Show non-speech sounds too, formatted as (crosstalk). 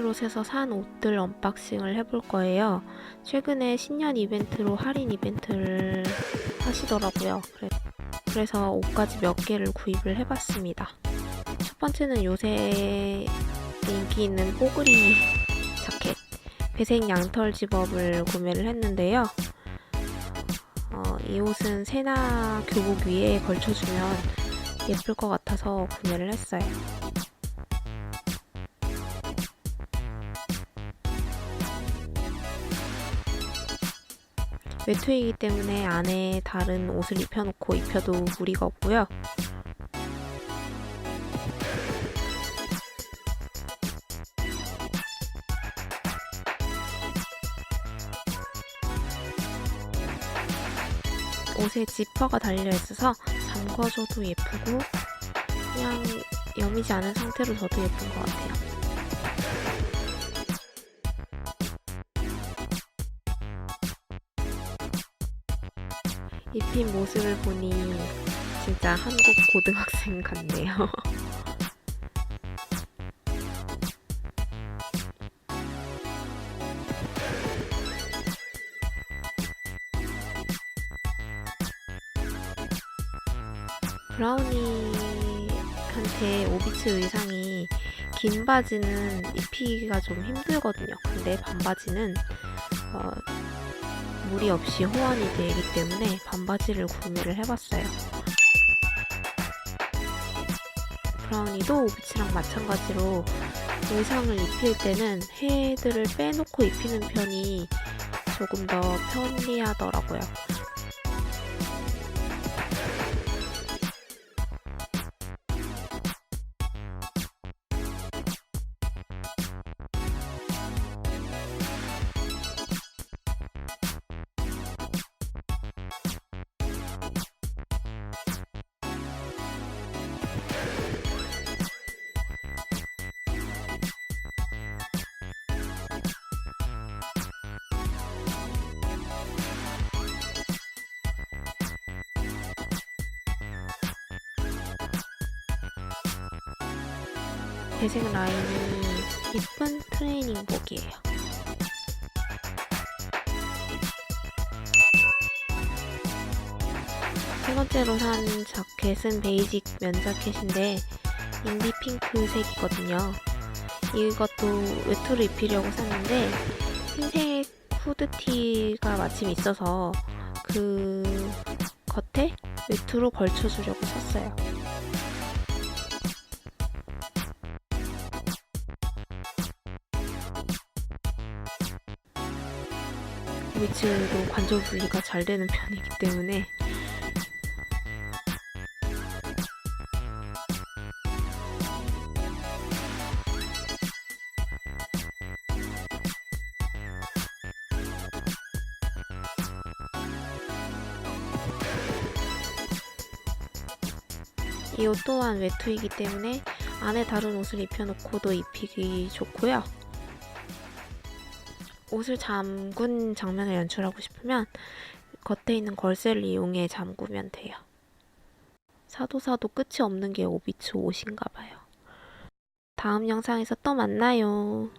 롯에서 산 옷들 언박싱을 해볼 거예요. 최근에 신년 이벤트로 할인 이벤트를 하시더라고요. 그래- 그래서 옷까지 몇 개를 구입을 해봤습니다. 첫 번째는 요새 인기 있는 뽀글이 자켓 배색 양털 집업을 구매를 했는데요. 어, 이 옷은 세나 교복 위에 걸쳐주면 예쁠 것 같아서 구매를 했어요. 외투이기 때문에 안에 다른 옷을 입혀놓고 입혀도 무리가 없고요. 옷에 지퍼가 달려있어서 잠궈줘도 예쁘고 그냥 여미지 않은 상태로 져도 예쁜 것 같아요. 입힌 모습을 보니 진짜 한국 고등학생 같네요. (laughs) 브라우니한테 오비츠 의상이 긴 바지는 입히기가 좀 힘들거든요. 근데 반바지는 어, 무리 없이 호환이 되기 때문에 반바지를 구매를 해봤어요. 브라우니도 오비츠랑 마찬가지로 의상을 입힐 때는 헤드를 빼놓고 입히는 편이 조금 더 편리하더라고요. 배색 라인이 예쁜 트레이닝복이에요. 세 번째로 산 자켓은 베이직 면 자켓인데 인디 핑크색이거든요. 이것도 외투를 입히려고 샀는데 흰색 후드티가 마침 있어서 그 겉에 외투로 걸쳐주려고 샀어요. 위치도 관절 분리가 잘 되는 편이기 때문에 이 옷 또한 외투이기 때문에 안에 다른 옷을 입혀놓고도 입히기 좋고요. 옷을 잠근 장면을 연출하고 싶으면 겉에 있는 걸쇠를 이용해 잠그면 돼요. 사도 사도 끝이 없는 게 오비츠 옷인가 봐요. 다음 영상에서 또 만나요.